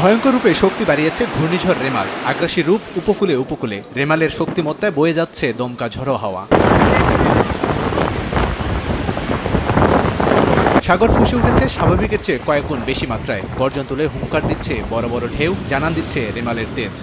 ভয়ঙ্কর রূপে শক্তি বাড়িয়েছে ঘূর্ণিঝড় রেমাল। আগ্রাসী রূপ উপকূলে উপকূলে। রেমালের শক্তিমত্তায় বয়ে যাচ্ছে দমকা ঝড়ো হাওয়া। সাগর ফুসে উঠেছে স্বাভাবিকের চেয়ে কয়েক গুণ বেশি মাত্রায়। গর্জন তুলে হুঙ্কার দিচ্ছে বড় বড় ঢেউ, জানান দিচ্ছে রেমালের তেজ।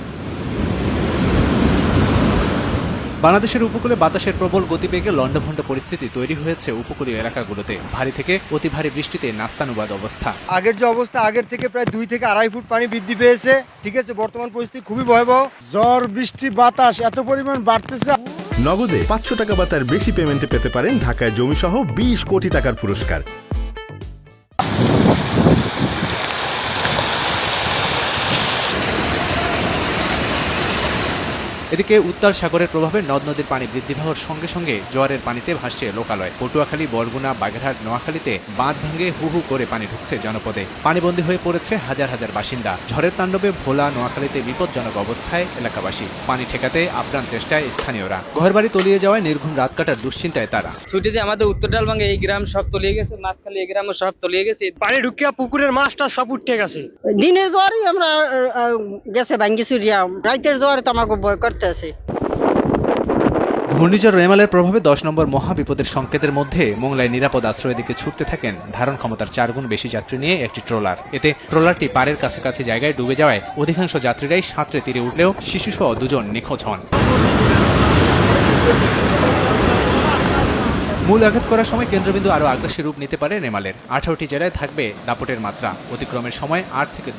বাংলাদেশের উপকূলে বাতাসের প্রবল গতিবেগে লণ্ডভণ্ড পরিস্থিতি তৈরি হয়েছে উপকূলীয় এলাকাগুলোতে। ভারী থেকে অতি ভারী বৃষ্টিতে নাস্তানুবাদ অবস্থা। আগের যে অবস্থা আগের থেকে প্রায় দুই থেকে আড়াই ফুট পানি বৃদ্ধি পেয়েছে। ঠিক আছে বর্তমান পরিস্থিতি খুবই ভয়াবহ। ঝড় বৃষ্টি বাতাস এত পরিমাণ বাড়তেছে। নগদে পাঁচশো টাকা বা তার বেশি পেমেন্টে পেতে পারেন ঢাকায় জমিসহ বিশ কোটি টাকার পুরস্কার। এদিকে উত্তাল সাগরের প্রভাবে নদ নদীর পানি বৃদ্ধি পাওয়ার সঙ্গে সঙ্গে জোয়ারের পানিতে ভাসছে লোকালয়। পটুয়াখালী বরগুনা বাগেরহাট নোয়াখালীতে বাঁধ ভেঙে হু হু করে পানি ঢুকছে জনপদে। পানিবন্দী হয়ে পড়েছে হাজার হাজার বাসিন্দা। ঝড়ের তাণ্ডবে ভোলা নোয়াখালীতে বিপজ্জনক অবস্থায় এলাকাবাসী। পানি ঠেকাতে আপ্রাণ চেষ্টায় স্থানীয়রা। ঘরবাড়ি তলিয়ে যাওয়ায় নির্ঘুম রাত কাটার দুশ্চিন্তায় তারা। ছুটিতে আমাদের উত্তর ডালভাঙ্গে এই গ্রাম সব তলিয়ে গেছে মাঝখালি এই গ্রামও সব তলিয়ে গেছে। পানি ঢুকিয়া পুকুরের মাছটা সব উঠে গেছে। দিনের জোয়ারই আমরা গেছে ভাঙ্গি রাইতের জোয়ারে তো আমাকে ভয় করতে আছে। ঘূর্ণিঝড় রেমালের প্রভাবে দশ নম্বর মহাবিপদের সংকেতের মধ্যে মোংলায় নিরাপদ আশ্রয়ের দিকে ছুটতে থাকেন ধারণ ক্ষমতার চারগুণ বেশি যাত্রী নিয়ে একটি ট্রলার। এতে ট্রলারটি পাড়ের কাছাকাছি জায়গায় ডুবে যাওয়ায় অধিকাংশ যাত্রীরাই সাঁতরে তীরে উঠলেও শিশুসহ দুজন নিখোঁজ হন। মূল আঘাত করার সময় কেন্দ্রবিন্দু আরও আগ্রাসী রূপ নিতে পারে রেমালের। আঠারোটি জেলায় থাকবে দাপটের মাত্রা। অতিক্রমের সময় আট থেকে